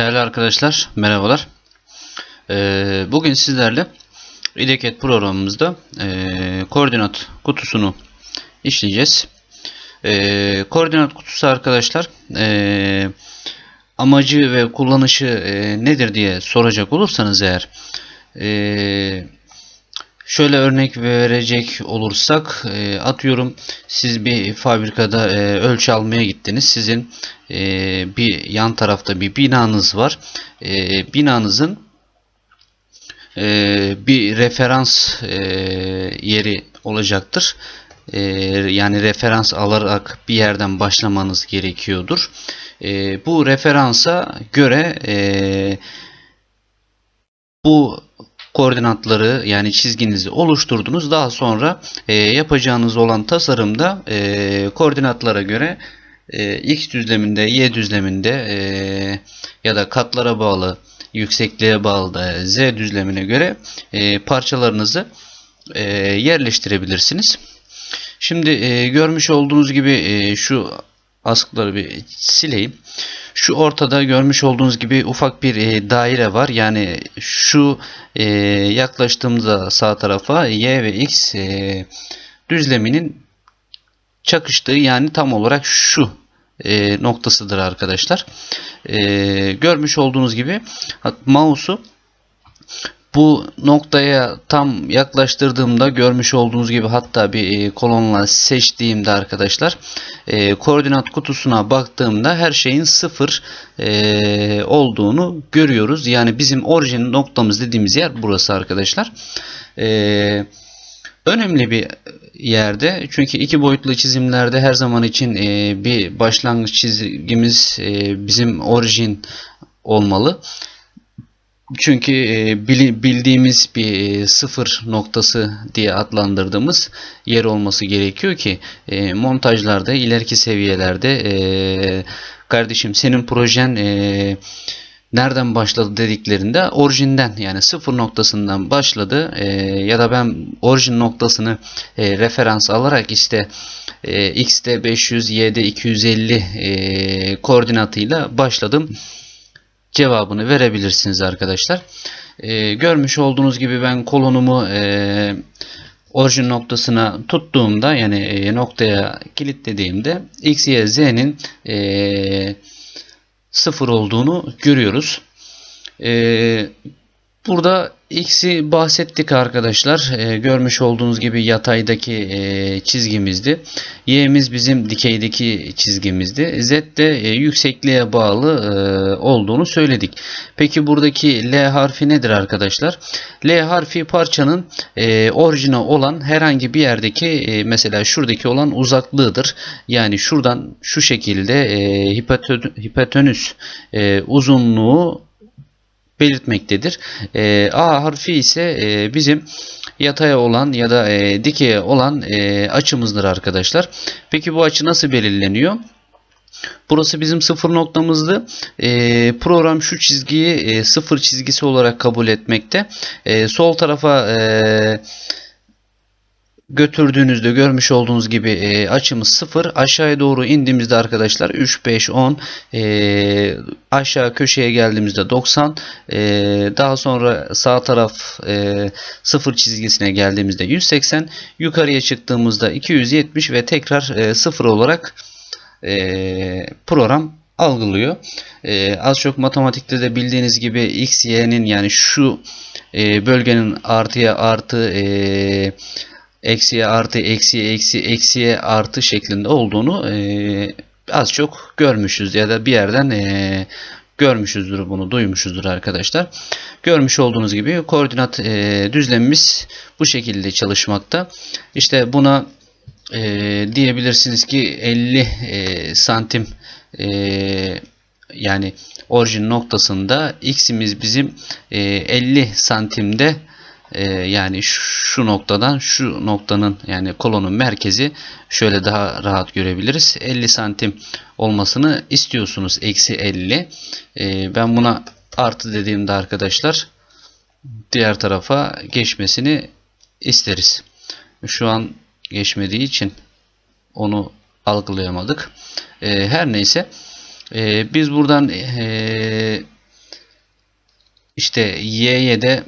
Değerli arkadaşlar, merhabalar. Ee, bugün sizlerle IDECAD programımızda e, koordinat kutusunu işleyeceğiz. E, koordinat kutusu arkadaşlar e, amacı ve kullanışı e, nedir diye soracak olursanız eğer Şöyle örnek verecek olursak e, atıyorum siz bir fabrikada e, ölçü almaya gittiniz. Sizin e, bir yan tarafta bir binanız var. Binanızın bir referans yeri olacaktır. Yani referans alarak bir yerden başlamanız gerekiyordur. Bu referansa göre bu koordinatları yani çizginizi oluşturdunuz. Daha sonra e, yapacağınız olan tasarımda e, koordinatlara göre e, x düzleminde, y düzleminde e, ya da katlara bağlı, yüksekliğe bağlı da z düzlemine göre e, parçalarınızı e, yerleştirebilirsiniz. Şimdi e, görmüş olduğunuz gibi e, şu askıları bir sileyim. Şu ortada görmüş olduğunuz gibi ufak bir e, daire var. Yani şu e, yaklaştığımızda sağ tarafa y ve x e, düzleminin çakıştığı yani tam olarak şu e, noktasıdır arkadaşlar. E, görmüş olduğunuz gibi mouse'u bu noktaya tam yaklaştırdığımda görmüş olduğunuz gibi hatta bir e, kolonla seçtiğimde arkadaşlar e, koordinat kutusuna baktığımda her şeyin sıfır e, olduğunu görüyoruz. Yani bizim orijin noktamız dediğimiz yer burası arkadaşlar. Önemli bir yerde çünkü iki boyutlu çizimlerde her zaman için bir başlangıç çizgimiz bizim orijin olmalı. Çünkü e, bildiğimiz bir e, sıfır noktası diye adlandırdığımız yer olması gerekiyor ki e, montajlarda ileriki seviyelerde kardeşim senin projen nereden başladı dediklerinde orijinden yani sıfır noktasından başladı ya da ben orijin noktasını referans alarak işte x'te 500 y'de 250 koordinatıyla başladım cevabını verebilirsiniz arkadaşlar. Ee, görmüş olduğunuz gibi ben kolonumu e, orijin noktasına tuttuğumda yani e, noktaya kilitlediğimde x, y, z'nin e, sıfır olduğunu görüyoruz. E, burada X'i bahsettik arkadaşlar. E, görmüş olduğunuz gibi yataydaki e, çizgimizdi. Y'miz bizim dikeydeki çizgimizdi. Z de e, yüksekliğe bağlı e, olduğunu söyledik. Peki buradaki L harfi nedir arkadaşlar? L harfi parçanın e, orijine olan herhangi bir yerdeki e, mesela şuradaki olan uzaklığıdır. Yani şuradan şu şekilde e, hipotenüs e, uzunluğu belirtmektedir. E, A harfi ise e, bizim yataya olan ya da e, dikeye olan e, açımızdır arkadaşlar. Peki bu açı nasıl belirleniyor? Burası bizim sıfır noktamızdı. E, program şu çizgiyi e, sıfır çizgisi olarak kabul etmekte. E, sol tarafa e, götürdüğünüzde görmüş olduğunuz gibi e, açımız 0. Aşağıya doğru indiğimizde arkadaşlar 3, 5, 10 e, aşağı köşeye geldiğimizde 90 e, daha sonra sağ taraf e, 0 çizgisine geldiğimizde 180 yukarıya çıktığımızda 270 ve tekrar e, 0 olarak e, program algılıyor. E, az çok matematikte de bildiğiniz gibi x, y'nin yani şu e, bölgenin artıya artı e, eksiye artı eksiye eksi eksiye artı şeklinde olduğunu e, az çok görmüşüz ya da bir yerden e, görmüşüzdür bunu duymuşuzdur arkadaşlar. Görmüş olduğunuz gibi koordinat e, düzlemimiz bu şekilde çalışmakta. İşte buna e, diyebilirsiniz ki 50 e, santim e, yani orijin noktasında x'imiz bizim e, 50 santimde e, yani şu noktadan şu noktanın yani kolonun merkezi şöyle daha rahat görebiliriz. 50 santim olmasını istiyorsunuz. Eksi 50. E, ben buna artı dediğimde arkadaşlar diğer tarafa geçmesini isteriz. Şu an geçmediği için onu algılayamadık. E, her neyse e, biz buradan e, işte y'ye de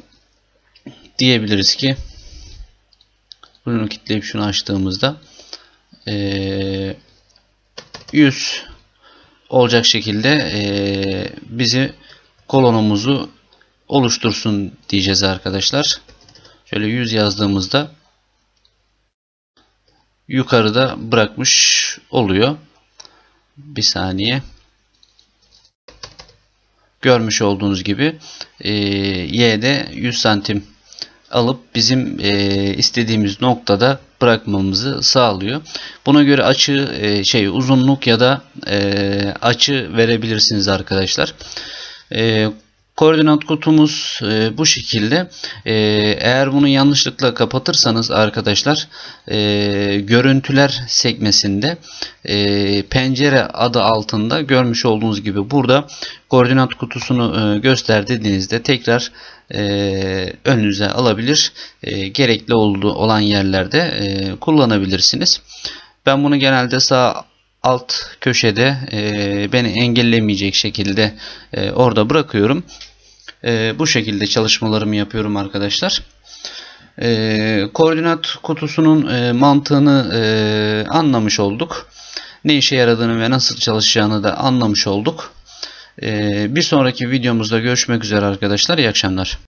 diyebiliriz ki bunu kitleyip şunu açtığımızda eee 100 olacak şekilde eee, bizi kolonumuzu oluştursun diyeceğiz arkadaşlar. Şöyle 100 yazdığımızda yukarıda bırakmış oluyor. Bir saniye. Görmüş olduğunuz gibi eee y'de 100 santim alıp bizim eee, istediğimiz noktada bırakmamızı sağlıyor. Buna göre açı eee, şey uzunluk ya da eee, açı verebilirsiniz arkadaşlar. Eee, koordinat kutumuz eee, bu şekilde. Eee, eğer bunu yanlışlıkla kapatırsanız arkadaşlar eee, görüntüler sekmesinde eee, pencere adı altında görmüş olduğunuz gibi burada koordinat kutusunu eee, göster dediğinizde tekrar eee, önünüze alabilir. Eee, gerekli olduğu olan yerlerde eee, kullanabilirsiniz. Ben bunu genelde sağ alt köşede eee, beni engellemeyecek şekilde eee, orada bırakıyorum. Eee, bu şekilde çalışmalarımı yapıyorum arkadaşlar. Eee, koordinat kutusunun eee, mantığını eee, anlamış olduk. Ne işe yaradığını ve nasıl çalışacağını da anlamış olduk. Eee, bir sonraki videomuzda görüşmek üzere arkadaşlar. İyi akşamlar.